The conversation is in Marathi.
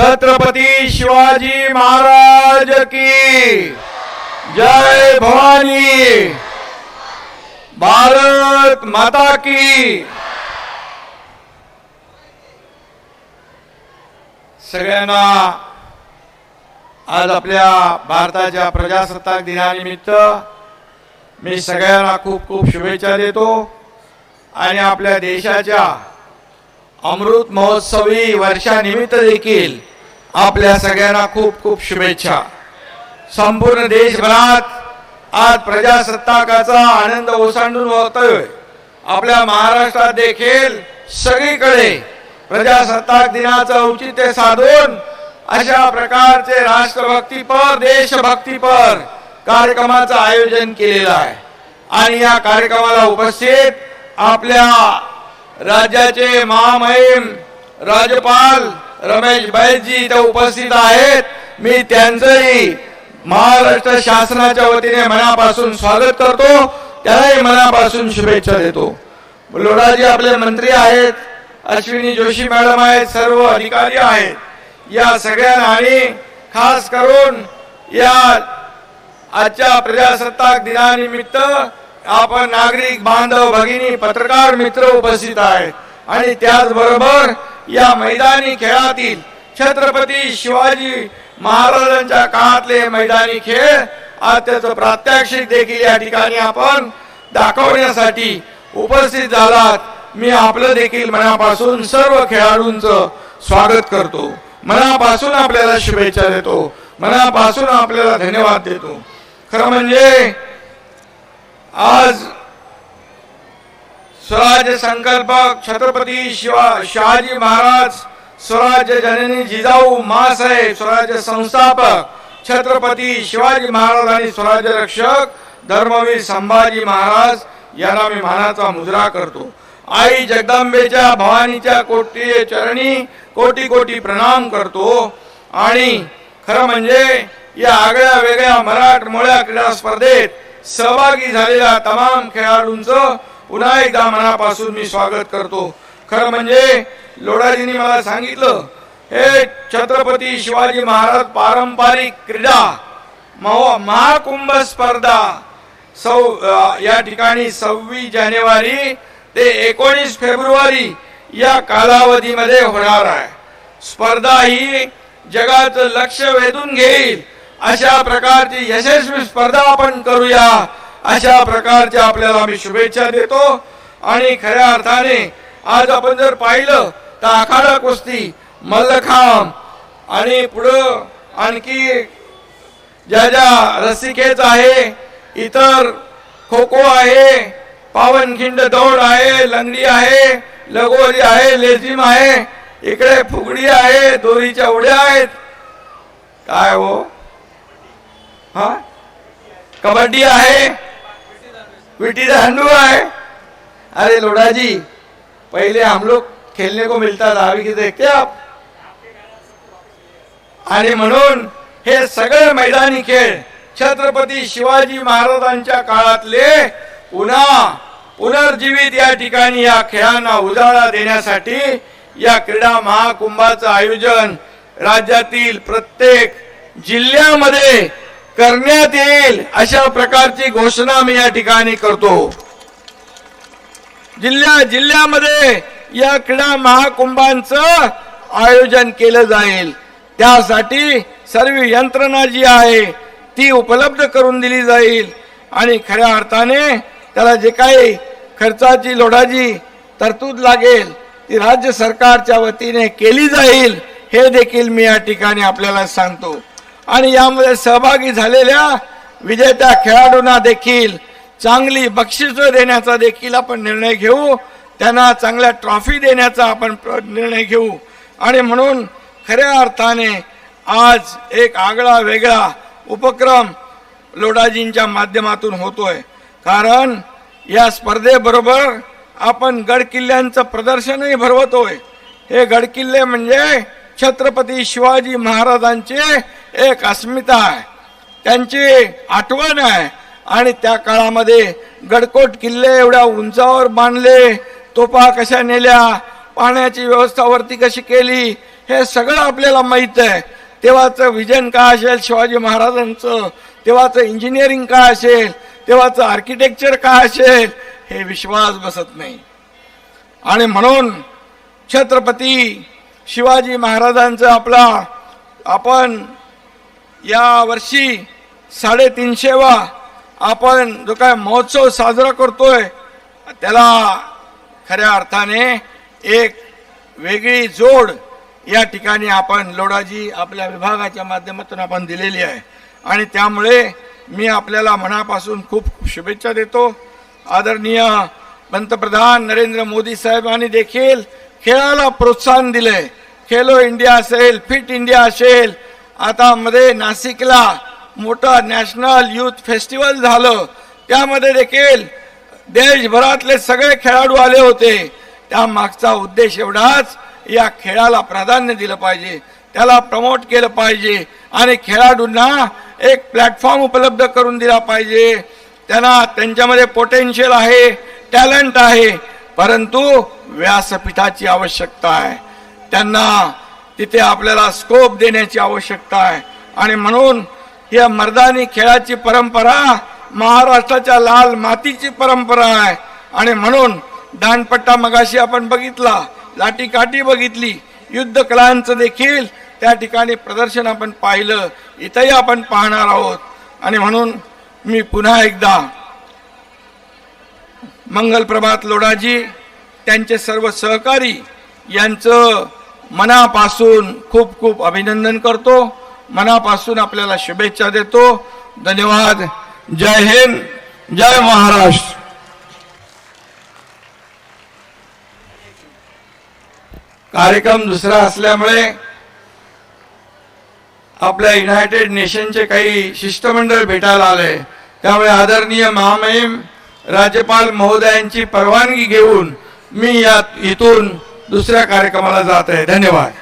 छत्रपती शिवाजी महाराज की। जय भवानी। भारत माता की। सगळ्यांना आज आपल्या भारताच्या प्रजासत्ताक दिनानिमित्त मी सगळ्यांना खूप खूप शुभेच्छा देतो आणि आपल्या देशाच्या अमृत महोत्सवी वर्षानिमित्त देखील आपल्या सगळ्यांना खूप खूप शुभेच्छा. संपूर्ण देशभरात आज प्रजासत्ताकाचा आनंद ओसांडून होतोय आपल्या महाराष्ट्रात देखील सगळीकडे प्रजासत्ताक दिनाचं औचित्य साधून अशा प्रकारचे राष्ट्रभक्तीपर देशभक्तीपर कार्यक्रमाचं आयोजन केलेलं आहे. आणि या कार्यक्रमाला उपस्थित आपल्या राज्याचे महामहिम राज्यपाल रमेश बैजी इथे उपस्थित आहेत. मी त्यांचंही महाराष्ट्र शासनाच्या वतीने मनापासून स्वागत करतो. त्यालाही मनापासून शुभेच्छा देतो. लोढाजी आपले मंत्री आहेत. अश्विनी जोशी मॅडम आहेत. सर्व अधिकारी आहेत. या सगळ्यांना आणि खास करून या आजच्या प्रजासत्ताक दिनानिमित्त आपण नागरिक बांधव भगिनी पत्रकार मित्र उपस्थित आहेत. आणि त्याचबरोबर या मैदानी खेळातील छत्रपती शिवाजी महाराजांच्या काळातले मैदानी खेळ आज त्याचं प्रात्यक्षिक देखील या ठिकाणी आपण दाखवण्यासाठी उपस्थित झालात. मी आपलं देखील मनापासून सर्व खेळाडूंचं स्वागत करतो. मनापासून आपल्याला शुभेच्छा देतो. मनापासून आपल्याला धन्यवाद देतो. खरं म्हणजे आज स्वराज्य संकल्पक छत्रपती शिवा शहाजी महाराज स्वराज्य जननी जिजाऊ मासाहेब स्वराज्य संस्थापक छत्रपती शिवाजी महाराज आणि स्वराज्य रक्षक धर्मवीर संभाजी महाराज यांना मी मानाचा मुजरा करतो. आई जगदंबेच्या भवानीच्या कोटी चरणी कोटी कोटी प्रणाम करतो. आणि खरं म्हणजे या आगळ्या वेगळ्या मराठमोळ्या क्रीडा स्पर्धेत सहभागी झालेल्या तमाम खेळाडूंचं पुन्हा एकदा मनापासून मी स्वागत करतो. खरं म्हणजे लोढाजींनी मला सांगितलं हे छत्रपती शिवाजी महाराज पारंपरिक क्रीडा महाकुंभ स्पर्धा सौ या ठिकाणी सव्वीस जानेवारी ते एकोणीस फेब्रुवारी या कालावधीमध्ये होणार आहे. स्पर्धा ही जगाचं लक्ष वेधून घेईल. अशा प्रकारची यशस्वी स्पर्धा आपण करूया. अशा प्रकारच्या आपल्याला मी शुभेच्छा देतो. आणि खऱ्या अर्थाने आज आपण जर पाहिलं तर आखाडा कुस्ती मल्लखांब आणि पुढं आणखी ज्या ज्या रस्सीखेच आहे इतर खो खो आहे पावनखिंड दौड आहे लंगडी आहे लगोरी आहे लेझिम आहे इकडे फुगडी आहे दोरीच्या उड्या आहेत. काय हो? हा? कबड्डी आहे विटी दांडू है अरे लोडाजी जी पहले हम लोग खेलने को मिलता था अभी की देखते आप? आणि म्हणून हे सगळे मैदानी खेळ छत्रपती शिवाजी महाराजांच्या काळातले पुन्हा पुनर्जीवित या ठिकाणी या खेळांना उजाळा देण्यासाठी या क्रीडा महाकुंभाचं आयोजन राज्यातील प्रत्येक जिल्ह्यामध्ये करण्यात येईल अशा प्रकारची घोषणा मी या ठिकाणी करतो. जिल्ह्या जिल्ह्यामध्ये या क्रीडा महाकुंभांचं आयोजन केलं जाईल. त्यासाठी सर्व यंत्रणा जी आहे ती उपलब्ध करून दिली जाईल. आणि खऱ्या अर्थाने त्याला जे काही खर्चाची लोढाची तरतूद लागेल ती राज्य सरकारच्या वतीने केली जाईल हे देखील मी या ठिकाणी आपल्याला सांगतो. आणि यामध्ये सहभागी झालेल्या विजेत्या खेळाडूंना देखील चांगली बक्षिसं देण्याचा देखील आपण निर्णय घेऊ. त्यांना चांगल्या ट्रॉफी देण्याचा आपण प्र- निर्णय घेऊ. आणि म्हणून खऱ्या अर्थाने आज एक आगळा वेगळा उपक्रम लोडाजींच्या माध्यमातून होतोय. कारण या स्पर्धेबरोबर आपण गडकिल्ल्यांचं प्रदर्शनही भरवतोय. हे गडकिल्ले म्हणजे छत्रपती शिवाजी महाराजांचे एक अस्मिता आहे. त्यांची आठवण आहे. आणि त्या काळामध्ये गडकोट किल्ले एवढ्या उंचावर बांधले तोफा कशा नेल्या पाण्याची व्यवस्था वरती कशी केली हे सगळं आपल्याला माहीत आहे. तेव्हाचं विजन काय असेल शिवाजी महाराजांचं? तेव्हाचं इंजिनिअरिंग काय असेल? तेव्हाचं आर्किटेक्चर काय असेल? हे विश्वास बसत नाही. आणि म्हणून छत्रपती शिवाजी महाराजांचं आपला आपण या वर्षी साडेतीनशेवा आपण जो काय महोत्सव साजरा करतोय त्याला खऱ्या अर्थाने एक वेगळी जोड या ठिकाणी आपण लोडाजी आपल्या विभागाच्या माध्यमातून आपण दिलेली आहे. आणि त्यामुळे मी आपल्याला मनापासून खूप शुभेच्छा देतो. आदरणीय पंतप्रधान नरेंद्र मोदी साहेबांनी देखील खेळाला प्रोत्साहन दिले खेलो इंडिया असेल फिट इंडिया असेल आता मध्ये नाशिकला मोठं नॅशनल युथ फेस्टिवल झालं. त्यामध्ये देखील देशभरातले सगळे खेळाडू आले होते. त्या मागचा उद्देश एवढाच या खेळाला प्राधान्य दिलं पाहिजे. त्याला प्रमोट केलं पाहिजे. आणि खेळाडूंना एक प्लॅटफॉर्म उपलब्ध करून दिला पाहिजे. त्यांना त्यांच्यामध्ये पोटेन्शियल आहे टॅलेंट आहे परंतु व्यासपीठाची आवश्यकता आहे. त्यांना तिथे आपल्याला स्कोप देण्याची आवश्यकता आहे. आणि म्हणून या मर्दानी खेळाची परंपरा महाराष्ट्राच्या लाल मातीची परंपरा आहे. आणि म्हणून दानपट्टा मगाशी आपण बघितला लाठी काठी बघितली युद्ध कलांचं देखील त्या ठिकाणी प्रदर्शन आपण पाहिलं. इथंही आपण पाहणार आहोत. आणि म्हणून मी पुन्हा एकदा मंगल प्रभात लोढाजी त्यांचे सर्व सहकारी यांचं मनापासून खूप खूप अभिनंदन करतो. मनापासून आपल्याला शुभेच्छा देतो. धन्यवाद. जय हिंद. जय महाराष्ट्र. कार्यक्रम दुसरा असल्यामुळे आपल्या युनायटेड नेशनचे काही शिष्टमंडळ भेटायला आले. त्यामुळे आदरणीय महामहिम राज्यपाल महोदयांची परवानगी घेऊन मी या इथून दुसऱ्या कार्यक्रमाला जात आहे. धन्यवाद.